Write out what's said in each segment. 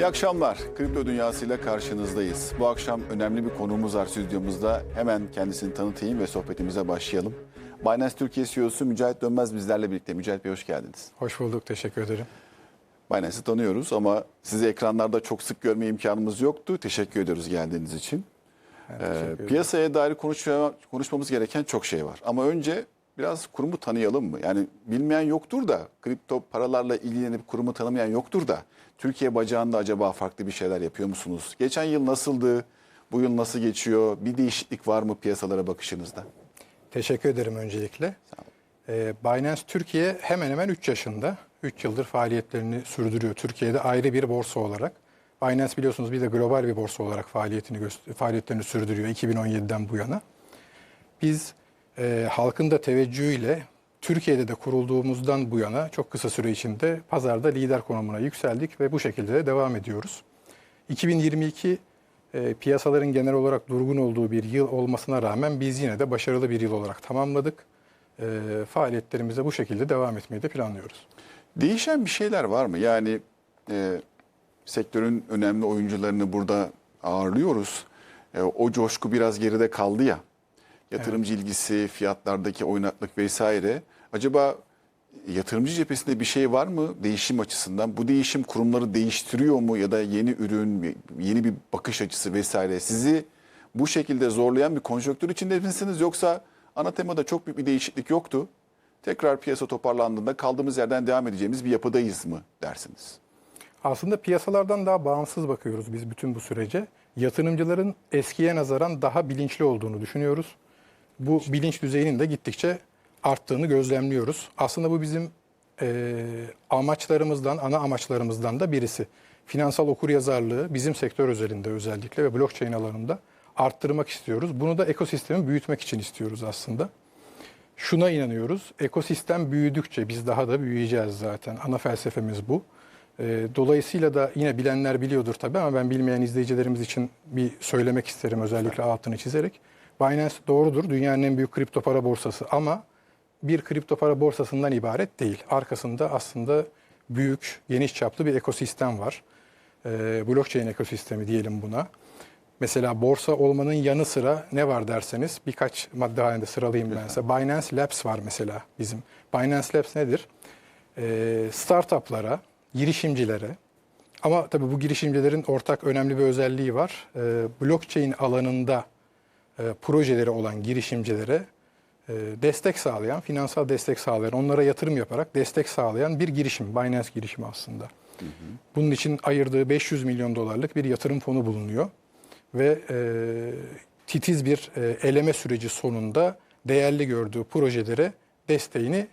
İyi akşamlar. Kripto dünyasıyla karşınızdayız. Bu akşam önemli bir konuğumuz var stüdyomuzda. Hemen kendisini tanıtayım ve sohbetimize başlayalım. Binance Türkiye CEO'su Mücahit Dönmez bizlerle birlikte. Mücahit Bey hoş geldiniz. Hoş bulduk, teşekkür ederim. Binance'i tanıyoruz ama sizi ekranlarda çok sık görme imkanımız yoktu. Teşekkür ediyoruz geldiğiniz için. Ee, piyasaya dair konuşma, konuşmamız gereken çok şey var. Ama önce biraz kurumu tanıyalım mı? Yani bilmeyen yoktur da, kripto paralarla ilgilenip kurumu tanımayan yoktur da, Türkiye bacağında acaba farklı bir şeyler yapıyor musunuz? Geçen yıl nasıldı? Bu yıl nasıl geçiyor? Bir değişiklik var mı piyasalara bakışınızda? Teşekkür ederim öncelikle. Ee, Binance Türkiye hemen hemen 3 yaşında. 3 yıldır faaliyetlerini sürdürüyor. Türkiye'de ayrı bir borsa olarak. Binance biliyorsunuz bir de global bir borsa olarak faaliyetini faaliyetlerini sürdürüyor 2017'den bu yana. Biz e, halkın da teveccühüyle Türkiye'de de kurulduğumuzdan bu yana çok kısa süre içinde pazarda lider konumuna yükseldik ve bu şekilde de devam ediyoruz. 2022 e, piyasaların genel olarak durgun olduğu bir yıl olmasına rağmen biz yine de başarılı bir yıl olarak tamamladık. E, faaliyetlerimize bu şekilde devam etmeyi de planlıyoruz. Değişen bir şeyler var mı? Yani e, sektörün önemli oyuncularını burada ağırlıyoruz. E, o coşku biraz geride kaldı ya. Yatırımcı ilgisi, fiyatlardaki oynaklık vesaire. Acaba yatırımcı cephesinde bir şey var mı değişim açısından? Bu değişim kurumları değiştiriyor mu ya da yeni ürün, yeni bir bakış açısı vesaire sizi bu şekilde zorlayan bir konjonktür içinde misiniz yoksa ana temada çok büyük bir değişiklik yoktu. Tekrar piyasa toparlandığında kaldığımız yerden devam edeceğimiz bir yapıdayız mı dersiniz? Aslında piyasalardan daha bağımsız bakıyoruz biz bütün bu sürece. Yatırımcıların eskiye nazaran daha bilinçli olduğunu düşünüyoruz. Bu bilinç düzeyinin de gittikçe arttığını gözlemliyoruz. Aslında bu bizim eee, amaçlarımızdan, ana amaçlarımızdan da birisi. Finansal okuryazarlığı bizim sektör özelinde özellikle ve blockchain alanında arttırmak istiyoruz. Bunu da ekosistemi büyütmek için istiyoruz aslında. Şuna inanıyoruz. Ekosistem büyüdükçe biz daha da büyüyeceğiz zaten. Ana felsefemiz bu. Ee, Dolayısıyla da yine bilenler biliyordur tabii ama ben bilmeyen izleyicilerimiz için bir söylemek isterim özellikle altını çizerek. Binance doğrudur dünyanın en büyük kripto para borsası ama bir kripto para borsasından ibaret değil. Arkasında aslında büyük, geniş çaplı bir ekosistem var. Ee, blockchain ekosistemi diyelim buna. Mesela borsa olmanın yanı sıra ne var derseniz birkaç madde halinde sıralayayım ben size. Binance Labs var mesela bizim. Binance Labs nedir? Ee, startuplara, girişimcilere ama tabii bu girişimcilerin ortak önemli bir özelliği var. Ee, blockchain alanında e, projeleri olan girişimcilere e, destek sağlayan, finansal destek sağlayan, onlara yatırım yaparak destek sağlayan bir girişim. Binance girişimi aslında. Bunun için ayırdığı 500 milyon dolarlık bir yatırım fonu bulunuyor. Ve e, titiz bir e, eleme süreci sonunda değerli gördüğü projelere desteğini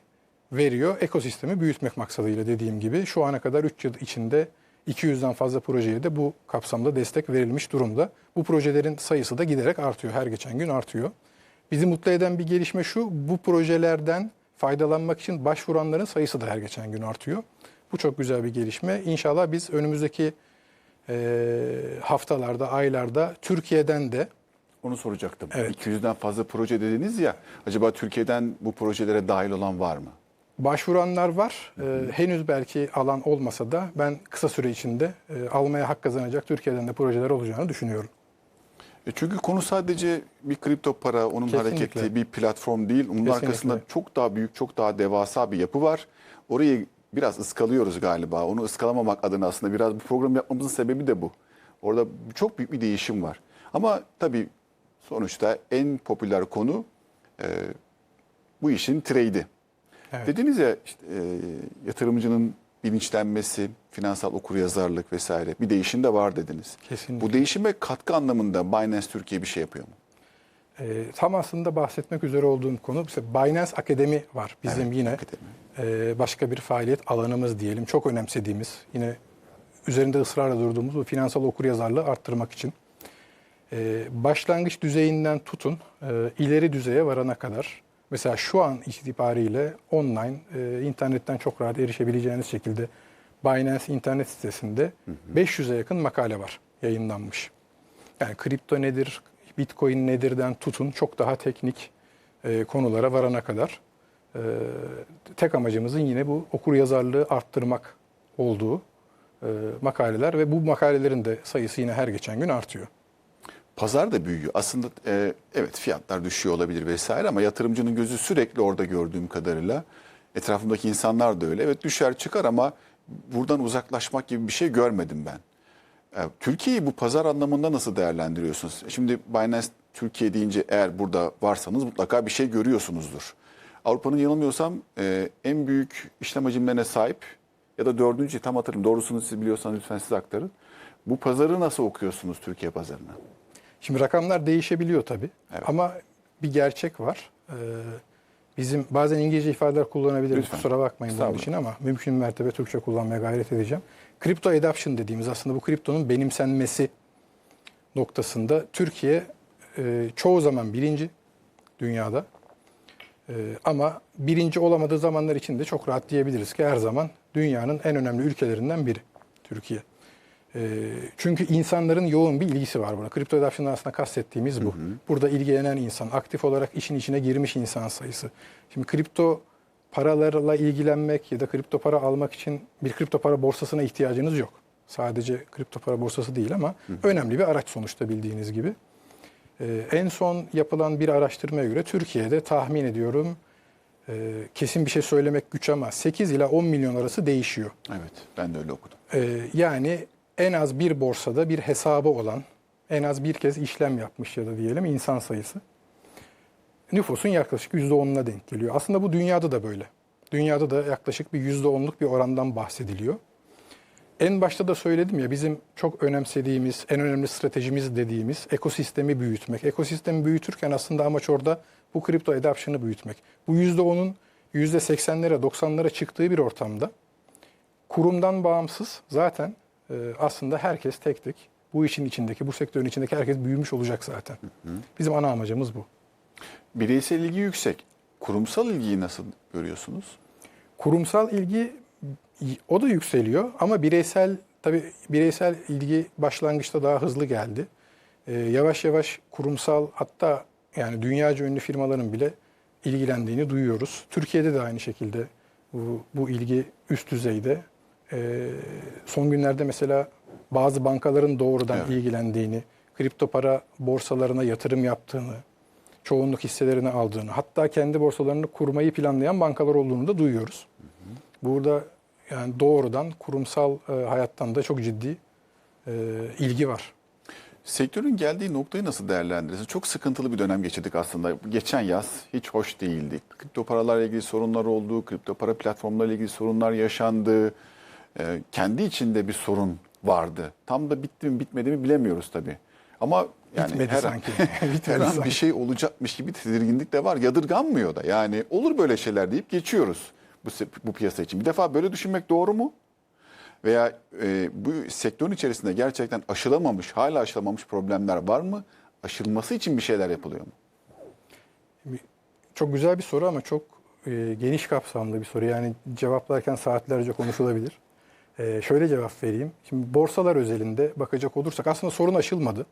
veriyor. Ekosistemi büyütmek maksadıyla dediğim gibi şu ana kadar 3 yıl içinde 200'den fazla projeye de bu kapsamda destek verilmiş durumda. Bu projelerin sayısı da giderek artıyor. Her geçen gün artıyor. Bizi mutlu eden bir gelişme şu, bu projelerden faydalanmak için başvuranların sayısı da her geçen gün artıyor. Bu çok güzel bir gelişme. İnşallah biz önümüzdeki e, haftalarda, aylarda Türkiye'den de Onu soracaktım. Evet. 200'den fazla proje dediniz ya. Acaba Türkiye'den bu projelere dahil olan var mı? Başvuranlar var. E, henüz belki alan olmasa da ben kısa süre içinde e, almaya hak kazanacak Türkiye'den de projeler olacağını düşünüyorum. E çünkü konu sadece bir kripto para, onun Kesinlikle. hareketi bir platform değil. Onun Kesinlikle. arkasında çok daha büyük, çok daha devasa bir yapı var. Orayı biraz ıskalıyoruz galiba. Onu ıskalamamak adına aslında biraz bu program yapmamızın sebebi de bu. Orada çok büyük bir değişim var. Ama tabii sonuçta en popüler konu e, bu işin trade'i. Evet. Dediniz ya işte, e, yatırımcının bilinçlenmesi, finansal okuryazarlık vesaire bir değişim de var dediniz. Kesinlikle. Bu değişime katkı anlamında Binance Türkiye bir şey yapıyor mu? E, tam aslında bahsetmek üzere olduğum konu işte Binance Akademi var. Bizim Evet, yine akademi. e, başka bir faaliyet alanımız diyelim. Çok önemsediğimiz, yine üzerinde ısrarla durduğumuz bu finansal okuryazarlığı arttırmak için. E, başlangıç düzeyinden tutun e, ileri düzeye varana kadar mesela şu an itibariyle online e, internetten çok rahat erişebileceğiniz şekilde Binance internet sitesinde 500'e yakın makale var yayınlanmış. Yani kripto nedir, bitcoin nedirden tutun çok daha teknik e, konulara varana kadar e, tek amacımızın yine bu okur yazarlığı arttırmak olduğu e, makaleler ve bu makalelerin de sayısı yine her geçen gün artıyor. Pazar da büyüyor. Aslında e, evet fiyatlar düşüyor olabilir vesaire ama yatırımcının gözü sürekli orada gördüğüm kadarıyla. Etrafımdaki insanlar da öyle. Evet düşer çıkar ama buradan uzaklaşmak gibi bir şey görmedim ben. E, Türkiye'yi bu pazar anlamında nasıl değerlendiriyorsunuz? Şimdi Binance Türkiye deyince eğer burada varsanız mutlaka bir şey görüyorsunuzdur. Avrupa'nın yanılmıyorsam e, en büyük işlem hacimlerine sahip ya da dördüncü tam hatırlamıyorum. Doğrusunu siz biliyorsanız lütfen siz aktarın. Bu pazarı nasıl okuyorsunuz Türkiye pazarını? Şimdi rakamlar değişebiliyor tabii Evet. ama bir gerçek var. Ee, bizim bazen İngilizce ifadeler kullanabiliriz Lütfen. kusura bakmayın bunun için ama mümkün mertebe Türkçe kullanmaya gayret edeceğim. Kripto adoption dediğimiz aslında bu kriptonun benimsenmesi noktasında Türkiye e, çoğu zaman birinci dünyada. E, ama birinci olamadığı zamanlar için de çok rahat diyebiliriz ki her zaman dünyanın en önemli ülkelerinden biri Türkiye. E, çünkü insanların yoğun bir ilgisi var buna. Kripto adoption'dan aslında kastettiğimiz bu. Burada ilgilenen insan, aktif olarak işin içine girmiş insan sayısı. Şimdi kripto paralarla ilgilenmek ya da kripto para almak için bir kripto para borsasına ihtiyacınız yok. Sadece kripto para borsası değil ama önemli bir araç sonuçta bildiğiniz gibi. Ee, en son yapılan bir araştırmaya göre Türkiye'de tahmin ediyorum e, kesin bir şey söylemek güç ama 8 ila 10 milyon arası değişiyor. Evet ben de öyle okudum. Ee, yani en az bir borsada bir hesabı olan, en az bir kez işlem yapmış ya da diyelim insan sayısı nüfusun yaklaşık %10'una denk geliyor. Aslında bu dünyada da böyle. Dünyada da yaklaşık bir %10'luk bir orandan bahsediliyor. En başta da söyledim ya bizim çok önemsediğimiz, en önemli stratejimiz dediğimiz ekosistemi büyütmek. Ekosistemi büyütürken aslında amaç orada bu kripto adoption'ı büyütmek. Bu %10'un %80'lere, 90'lara çıktığı bir ortamda kurumdan bağımsız zaten e, aslında herkes tek tek bu işin içindeki, bu sektörün içindeki herkes büyümüş olacak zaten. Bizim ana amacımız bu. Bireysel ilgi yüksek. Kurumsal ilgiyi nasıl görüyorsunuz? Kurumsal ilgi o da yükseliyor ama bireysel tabii bireysel ilgi başlangıçta daha hızlı geldi. Ee, yavaş yavaş kurumsal hatta yani dünyaca ünlü firmaların bile ilgilendiğini duyuyoruz. Türkiye'de de aynı şekilde bu, bu ilgi üst düzeyde. Ee, son günlerde mesela bazı bankaların doğrudan Evet. ilgilendiğini, kripto para borsalarına yatırım yaptığını, çoğunluk hisselerini aldığını, hatta kendi borsalarını kurmayı planlayan bankalar olduğunu da duyuyoruz. Burada yani doğrudan kurumsal e, hayattan da çok ciddi e, ilgi var. Sektörün geldiği noktayı nasıl değerlendirirsiniz? Çok sıkıntılı bir dönem geçirdik aslında. Geçen yaz hiç hoş değildi. Kripto paralarla ilgili sorunlar oldu. Kripto para platformlarıyla ilgili sorunlar yaşandı. Ee, kendi içinde bir sorun vardı. Tam da bitti mi bitmedi mi bilemiyoruz tabii. Ama yani Bitmedi her, sanki. her Bitmedi an sanki. bir şey olacakmış gibi tedirginlik de var. Yadırganmıyor da. Yani olur böyle şeyler deyip geçiyoruz bu, bu piyasa için. Bir defa böyle düşünmek doğru mu? Veya e, bu sektörün içerisinde gerçekten aşılamamış, hala aşılamamış problemler var mı? Aşılması için bir şeyler yapılıyor mu? Çok güzel bir soru ama çok e, geniş kapsamlı bir soru. Yani cevaplarken saatlerce konuşulabilir. E, şöyle cevap vereyim. Şimdi borsalar özelinde bakacak olursak aslında sorun aşılmadı.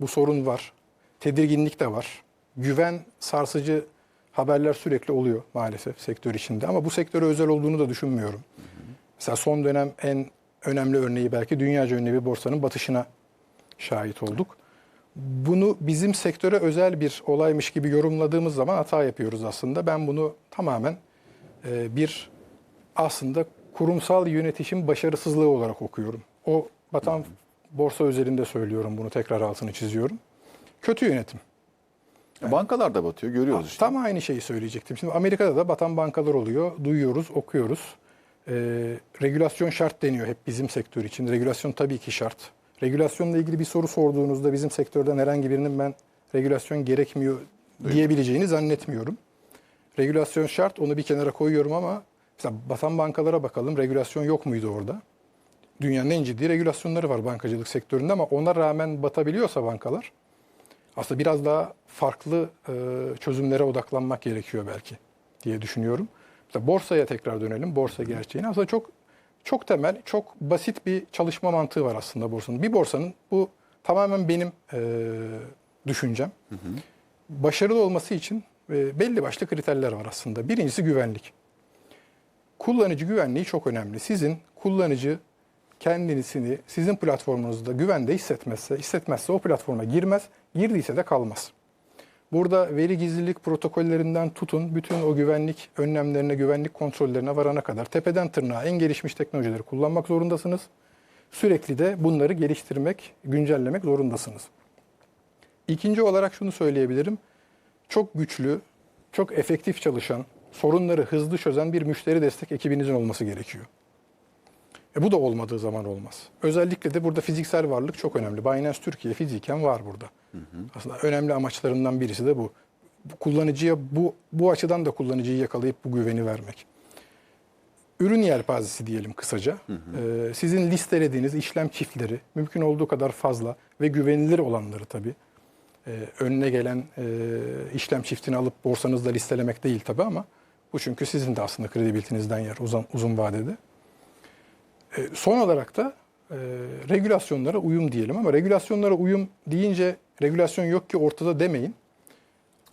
Bu sorun var. Tedirginlik de var. Güven sarsıcı haberler sürekli oluyor maalesef sektör içinde. Ama bu sektöre özel olduğunu da düşünmüyorum. Mesela son dönem en önemli örneği belki dünyaca ünlü bir borsanın batışına şahit olduk. Bunu bizim sektöre özel bir olaymış gibi yorumladığımız zaman hata yapıyoruz aslında. Ben bunu tamamen e, bir aslında kurumsal yönetişim başarısızlığı olarak okuyorum. O batan borsa özelinde söylüyorum bunu tekrar altını çiziyorum. Kötü yönetim. Bankalar da batıyor, görüyoruz işte. Tam aynı şeyi söyleyecektim. Şimdi Amerika'da da batan bankalar oluyor. Duyuyoruz, okuyoruz. Ee, regülasyon şart deniyor hep bizim sektör için. Regülasyon tabii ki şart. Regülasyonla ilgili bir soru sorduğunuzda bizim sektörden herhangi birinin ben regülasyon gerekmiyor diyebileceğini zannetmiyorum. Regülasyon şart, onu bir kenara koyuyorum ama mesela batan bankalara bakalım. Regülasyon yok muydu orada? Dünyanın en ciddi regülasyonları var bankacılık sektöründe ama ona rağmen batabiliyorsa bankalar aslında biraz daha farklı e, çözümlere odaklanmak gerekiyor belki diye düşünüyorum. Mesela borsaya tekrar dönelim. Borsa gerçeğine. Aslında çok çok temel, çok basit bir çalışma mantığı var aslında borsanın. Bir borsanın bu tamamen benim e, düşüncem. Başarılı olması için e, belli başlı kriterler var aslında. Birincisi güvenlik. Kullanıcı güvenliği çok önemli. Sizin kullanıcı kendisini sizin platformunuzda güvende hissetmezse, hissetmezse o platforma girmez, girdiyse de kalmaz. Burada veri gizlilik protokollerinden tutun, bütün o güvenlik önlemlerine, güvenlik kontrollerine varana kadar tepeden tırnağa en gelişmiş teknolojileri kullanmak zorundasınız. Sürekli de bunları geliştirmek, güncellemek zorundasınız. İkinci olarak şunu söyleyebilirim. Çok güçlü, çok efektif çalışan, sorunları hızlı çözen bir müşteri destek ekibinizin olması gerekiyor. E bu da olmadığı zaman olmaz. Özellikle de burada fiziksel varlık çok önemli. Binance Türkiye fiziken var burada. Aslında önemli amaçlarından birisi de bu. Bu Kullanıcıya bu bu açıdan da kullanıcıyı yakalayıp bu güveni vermek. Ürün yelpazesi diyelim kısaca. Ee, sizin listelediğiniz işlem çiftleri mümkün olduğu kadar fazla ve güvenilir olanları tabii. Ee, önüne gelen e, işlem çiftini alıp borsanızda listelemek değil tabii ama bu çünkü sizin de aslında kredibilitenizden yer uzun, uzun vadede. E, Son olarak da e, regülasyonlara uyum diyelim ama regülasyonlara uyum deyince regülasyon yok ki ortada demeyin.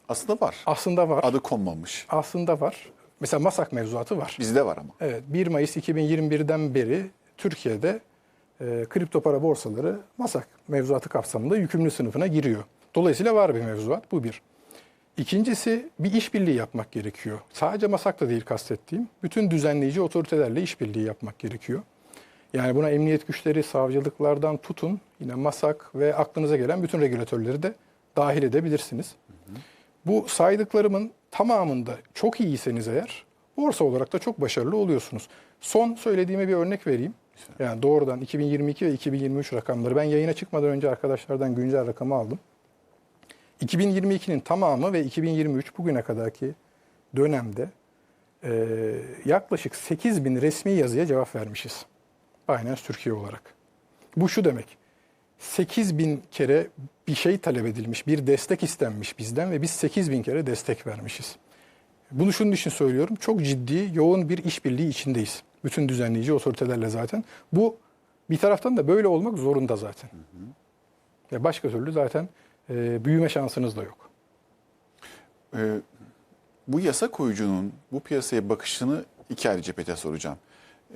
Aslında var. Aslında var. Adı konmamış. Aslında var. Mesela MASAK mevzuatı var. Bizde var ama. Evet 1 Mayıs 2021'den beri Türkiye'de e, kripto para borsaları MASAK mevzuatı kapsamında yükümlü sınıfına giriyor. Dolayısıyla var bir mevzuat. Bu bir. İkincisi bir işbirliği yapmak gerekiyor. Sadece MASAK da değil kastettiğim. Bütün düzenleyici otoritelerle işbirliği yapmak gerekiyor. Yani buna emniyet güçleri, savcılıklardan tutun, yine MASAK ve aklınıza gelen bütün regülatörleri de dahil edebilirsiniz. Bu saydıklarımın tamamında çok iyiyseniz eğer borsa olarak da çok başarılı oluyorsunuz. Son söylediğime bir örnek vereyim. Yani doğrudan 2022 ve 2023 rakamları ben yayına çıkmadan önce arkadaşlardan güncel rakamı aldım. 2022'nin tamamı ve 2023 bugüne kadarki dönemde e, yaklaşık 8 bin resmi yazıya cevap vermişiz. Binance Türkiye olarak. Bu şu demek. 8 bin kere bir şey talep edilmiş, bir destek istenmiş bizden ve biz 8 bin kere destek vermişiz. Bunu şunun için söylüyorum. Çok ciddi, yoğun bir işbirliği içindeyiz. Bütün düzenleyici otoritelerle zaten. Bu bir taraftan da böyle olmak zorunda zaten. Ve başka türlü zaten e, büyüme şansınız da yok. Ee, bu yasa koyucunun bu piyasaya bakışını iki ayrı cephete soracağım.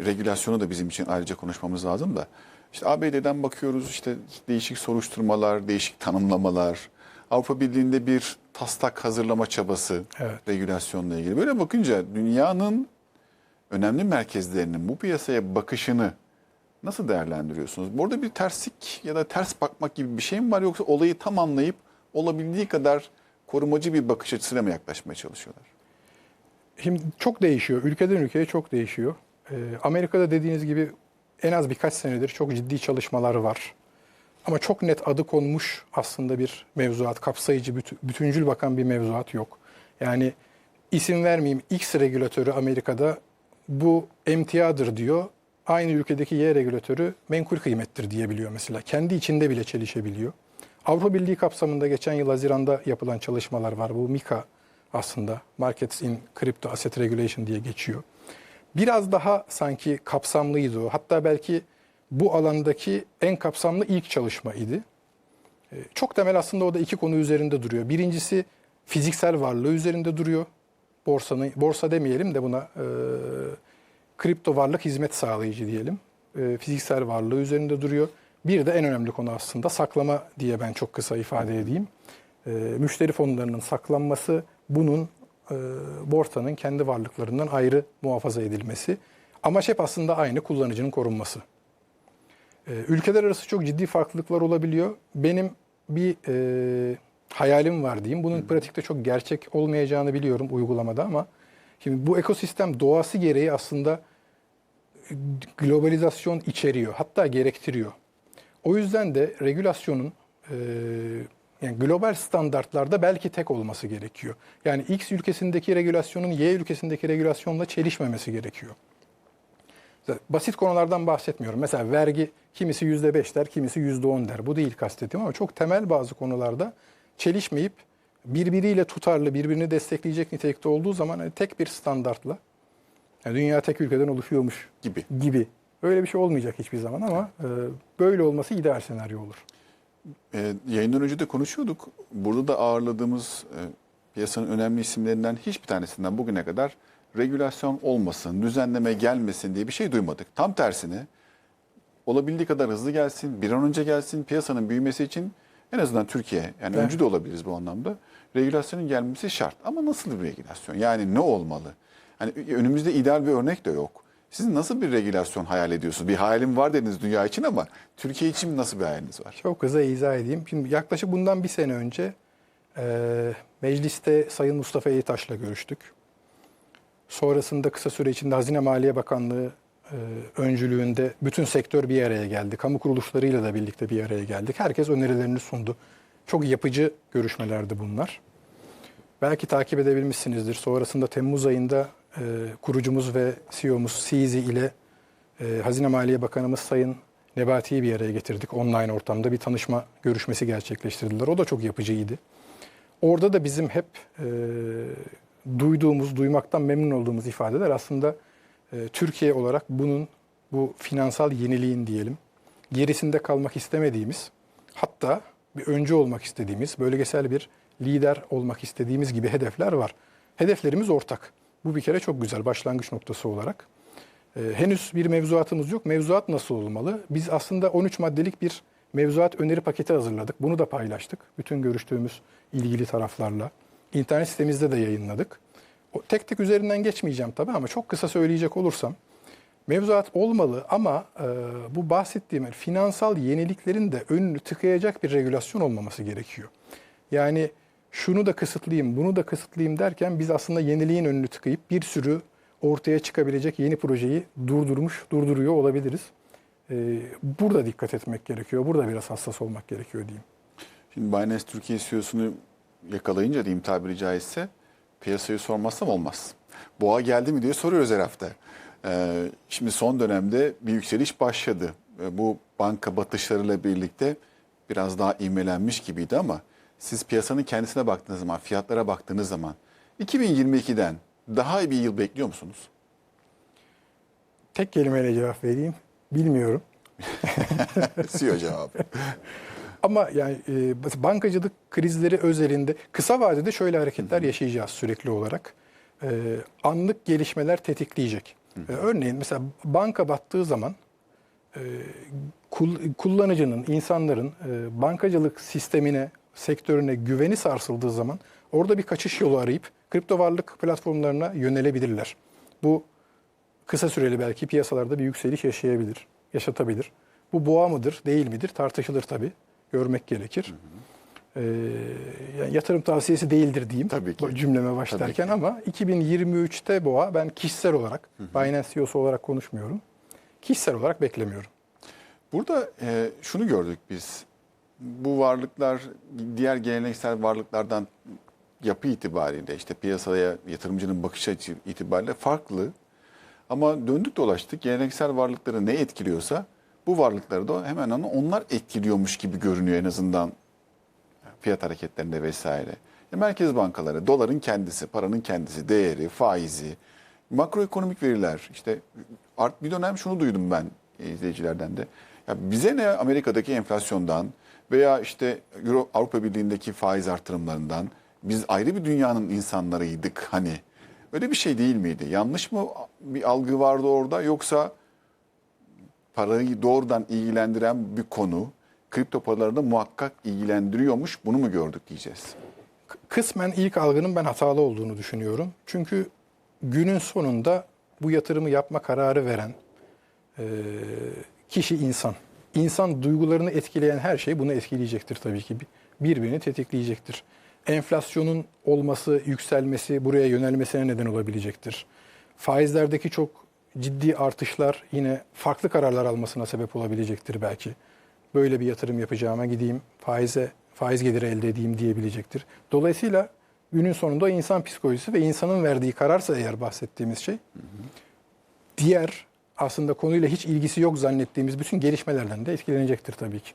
Regülasyonu da bizim için ayrıca konuşmamız lazım da. İşte ABD'den bakıyoruz işte değişik soruşturmalar, değişik tanımlamalar. Avrupa Birliği'nde bir taslak hazırlama çabası Evet. regülasyonla ilgili. Böyle bakınca dünyanın önemli merkezlerinin bu piyasaya bakışını nasıl değerlendiriyorsunuz? Burada bir terslik ya da ters bakmak gibi bir şey mi var yoksa olayı tam anlayıp olabildiği kadar korumacı bir bakış açısıyla mı yaklaşmaya çalışıyorlar? Şimdi çok değişiyor. Ülkeden ülkeye çok değişiyor. Ee, Amerika'da dediğiniz gibi en az birkaç senedir çok ciddi çalışmalar var. Ama çok net adı konmuş aslında bir mevzuat, kapsayıcı, büt- bütüncül bakan bir mevzuat yok. Yani isim vermeyeyim X regülatörü Amerika'da bu emtiadır diyor. Aynı ülkedeki Y regülatörü menkul kıymettir diyebiliyor mesela. Kendi içinde bile çelişebiliyor. Avrupa Birliği kapsamında geçen yıl Haziran'da yapılan çalışmalar var. Bu MiCA aslında Markets in Crypto Asset Regulation diye geçiyor. Biraz daha sanki kapsamlıydı o. Hatta belki bu alandaki en kapsamlı ilk çalışma idi. Ee, Çok temel aslında o da iki konu üzerinde duruyor. Birincisi fiziksel varlığı üzerinde duruyor. Borsanın borsa demeyelim de buna e, kripto varlık hizmet sağlayıcı diyelim. E, fiziksel varlığı üzerinde duruyor. Bir de en önemli konu aslında saklama diye ben çok kısa ifade edeyim. E, müşteri fonlarının saklanması bunun e, borsanın kendi varlıklarından ayrı muhafaza edilmesi. Amaç hep aslında aynı kullanıcının korunması. E, ülkeler arası çok ciddi farklılıklar olabiliyor. Benim bir e, hayalim var diyeyim. Bunun pratikte çok gerçek olmayacağını biliyorum uygulamada ama şimdi bu ekosistem doğası gereği aslında globalizasyon içeriyor. Hatta gerektiriyor. O yüzden de regülasyonun e, yani global standartlarda belki tek olması gerekiyor. Yani X ülkesindeki regülasyonun Y ülkesindeki regülasyonla çelişmemesi gerekiyor. Basit konulardan bahsetmiyorum. Mesela vergi kimisi yüzde beş der, kimisi yüzde on der. Bu değil kastettiğim ama çok temel bazı konularda çelişmeyip birbiriyle tutarlı, birbirini destekleyecek nitelikte olduğu zaman hani tek bir standartla yani dünya tek ülkeden oluşuyormuş Gibi. gibi. Öyle bir şey olmayacak hiçbir zaman ama e, böyle olması ideal senaryo olur. E, yayından önce de konuşuyorduk. Burada da ağırladığımız e, piyasanın önemli isimlerinden hiçbir tanesinden bugüne kadar regülasyon olmasın, düzenleme gelmesin diye bir şey duymadık. Tam tersine olabildiği kadar hızlı gelsin, bir an önce gelsin, piyasanın büyümesi için en azından Türkiye, yani Evet. öncü de olabiliriz bu anlamda. Regülasyonun gelmesi şart. Ama nasıl bir regülasyon? Yani ne olmalı? Hani önümüzde ideal bir örnek de yok. Siz nasıl bir regülasyon hayal ediyorsunuz? Bir hayalim var dediniz dünya için ama Türkiye için nasıl bir hayaliniz var? Çok hızlı izah edeyim. Şimdi yaklaşık bundan bir sene önce e, mecliste Sayın Mustafa Eytaş'la görüştük. Sonrasında kısa süre içinde Hazine Maliye Bakanlığı e, öncülüğünde bütün sektör bir araya geldi. Kamu kuruluşlarıyla da birlikte bir araya geldik. Herkes önerilerini sundu. Çok yapıcı görüşmelerdi bunlar. Belki takip edebilmişsinizdir. Sonrasında Temmuz ayında e, kurucumuz ve CEO'muz Sizi ile e, Hazine Maliye Bakanımız Sayın Nebati'yi bir araya getirdik. Online ortamda bir tanışma görüşmesi gerçekleştirdiler. O da çok yapıcıydı. Orada da bizim hep e, duyduğumuz, duymaktan memnun olduğumuz ifadeler aslında e, Türkiye olarak bunun, bu finansal yeniliğin diyelim, gerisinde kalmak istemediğimiz, hatta bir öncü olmak istediğimiz, bölgesel bir lider olmak istediğimiz gibi hedefler var. Hedeflerimiz ortak. Bu bir kere çok güzel başlangıç noktası olarak. Ee, henüz bir mevzuatımız yok. Mevzuat nasıl olmalı? Biz aslında 13 maddelik bir mevzuat öneri paketi hazırladık. Bunu da paylaştık. Bütün görüştüğümüz ilgili taraflarla. İnternet sitemizde de yayınladık. O, tek tek üzerinden geçmeyeceğim tabii ama çok kısa söyleyecek olursam mevzuat olmalı ama e, bu bahsettiğim finansal yeniliklerin de önünü tıkayacak bir regülasyon olmaması gerekiyor. Yani şunu da kısıtlayayım, bunu da kısıtlayayım derken biz aslında yeniliğin önünü tıkayıp bir sürü ortaya çıkabilecek yeni projeyi durdurmuş, durduruyor olabiliriz. Ee, burada dikkat etmek gerekiyor, burada biraz hassas olmak gerekiyor diyeyim. Şimdi Binance Türkiye CEO'sunu yakalayınca diyeyim tabiri caizse piyasayı sormazsam olmaz. Boğa geldi mi diye soruyoruz her hafta. Ee, şimdi son dönemde bir yükseliş başladı. Ee, bu banka batışlarıyla birlikte biraz daha ivmelenmiş gibiydi ama siz piyasanın kendisine baktığınız zaman, fiyatlara baktığınız zaman 2022'den daha iyi bir yıl bekliyor musunuz? Tek kelimeyle cevap vereyim, bilmiyorum. CEO cevabı. Ama yani e, bankacılık krizleri özelinde kısa vadede şöyle hareketler yaşayacağız sürekli olarak. E, anlık gelişmeler tetikleyecek. E, örneğin mesela banka battığı zaman e, kul- kullanıcının, insanların e, bankacılık sistemine, sektörüne güveni sarsıldığı zaman orada bir kaçış yolu arayıp kripto varlık platformlarına yönelebilirler. Bu kısa süreli belki piyasalarda bir yükseliş yaşayabilir, yaşatabilir. Bu boğa mıdır, değil midir tartışılır tabii. Görmek gerekir. Ee, yani yatırım tavsiyesi değildir diyeyim Tabii ki. cümleme Tabii başlarken ki. ama 2023'te boğa ben kişisel olarak, Binance CEO'su olarak konuşmuyorum. Kişisel olarak beklemiyorum. Burada e, şunu gördük biz. Bu varlıklar diğer geleneksel varlıklardan yapı itibariyle işte piyasaya yatırımcının bakış açısı itibariyle farklı. Ama döndük dolaştık geleneksel varlıkları ne etkiliyorsa bu varlıkları da hemen hemen onlar etkiliyormuş gibi görünüyor en azından fiyat hareketlerinde vesaire. E, Merkez bankaları, doların kendisi, paranın kendisi, değeri, faizi, makroekonomik veriler. işte art bir dönem şunu duydum ben izleyicilerden de. Ya bize ne Amerika'daki enflasyondan veya işte Euro, Avrupa Birliği'ndeki faiz artırımlarından biz ayrı bir dünyanın insanlarıydık hani. Öyle bir şey değil miydi? Yanlış mı bir algı vardı orada yoksa parayı doğrudan ilgilendiren bir konu kripto paralarını muhakkak ilgilendiriyormuş. Bunu mu gördük diyeceğiz. Kısmen ilk algının ben hatalı olduğunu düşünüyorum. Çünkü günün sonunda bu yatırımı yapma kararı veren e, kişi insan. İnsan duygularını etkileyen her şey bunu etkileyecektir tabii ki. Birbirini tetikleyecektir. Enflasyonun olması, yükselmesi, buraya yönelmesine neden olabilecektir. Faizlerdeki çok ciddi artışlar yine farklı kararlar almasına sebep olabilecektir belki. Böyle bir yatırım yapacağıma gideyim, faize faiz geliri elde edeyim diyebilecektir. Dolayısıyla günün sonunda insan psikolojisi ve insanın verdiği kararsa eğer bahsettiğimiz şey, diğer aslında konuyla hiç ilgisi yok zannettiğimiz bütün gelişmelerden de etkilenecektir tabii ki.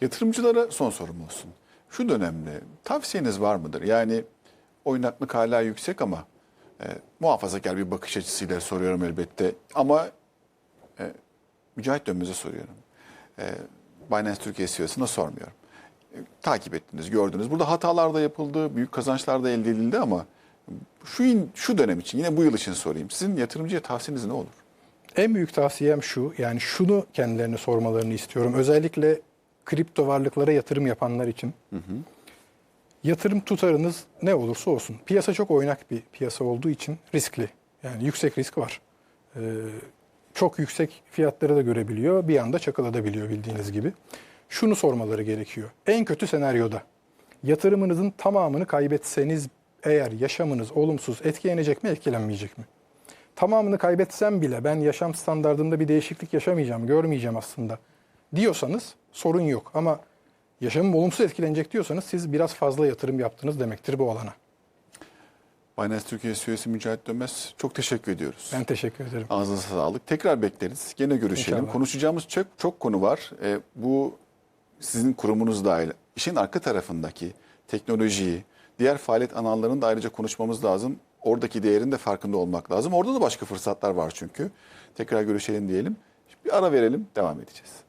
Yatırımcılara son sorum olsun. Şu dönemde tavsiyeniz var mıdır? Yani oynaklık hala yüksek ama e, muhafazakar bir bakış açısıyla soruyorum elbette. Ama e, Mücahit Dönmez'e soruyorum. E, Binance Türkiye CEO'suna sormuyorum. E, takip ettiniz, gördünüz. Burada hatalar da yapıldı, büyük kazançlar da elde edildi ama şu, in- şu dönem için, yine bu yıl için sorayım. Sizin yatırımcıya tavsiyeniz ne olur? En büyük tavsiyem şu, yani şunu kendilerine sormalarını istiyorum. Özellikle kripto varlıklara yatırım yapanlar için. Yatırım tutarınız ne olursa olsun. Piyasa çok oynak bir piyasa olduğu için riskli. Yani yüksek risk var. Ee, çok yüksek fiyatları da görebiliyor. Bir anda çakıladabiliyor bildiğiniz gibi. Şunu sormaları gerekiyor. En kötü senaryoda yatırımınızın tamamını kaybetseniz eğer yaşamınız olumsuz etkilenecek mi, etkilenmeyecek mi? Tamamını kaybetsem bile ben yaşam standartında bir değişiklik yaşamayacağım, görmeyeceğim aslında diyorsanız sorun yok. Ama yaşamım olumsuz etkilenecek diyorsanız siz biraz fazla yatırım yaptınız demektir bu alana. Binance Türkiye CEO'su Mücahit Dönmez çok teşekkür ediyoruz. Ben teşekkür ederim. Ağzınıza sağlık. Tekrar bekleriz. Gene görüşelim. İnşallah. Konuşacağımız çok çok konu var. E, bu sizin kurumunuz dahil. İşin arka tarafındaki teknolojiyi, diğer faaliyet alanlarını da ayrıca konuşmamız lazım. Oradaki değerin de farkında olmak lazım. Orada da başka fırsatlar var çünkü. Tekrar görüşelim diyelim. Bir ara verelim, devam edeceğiz.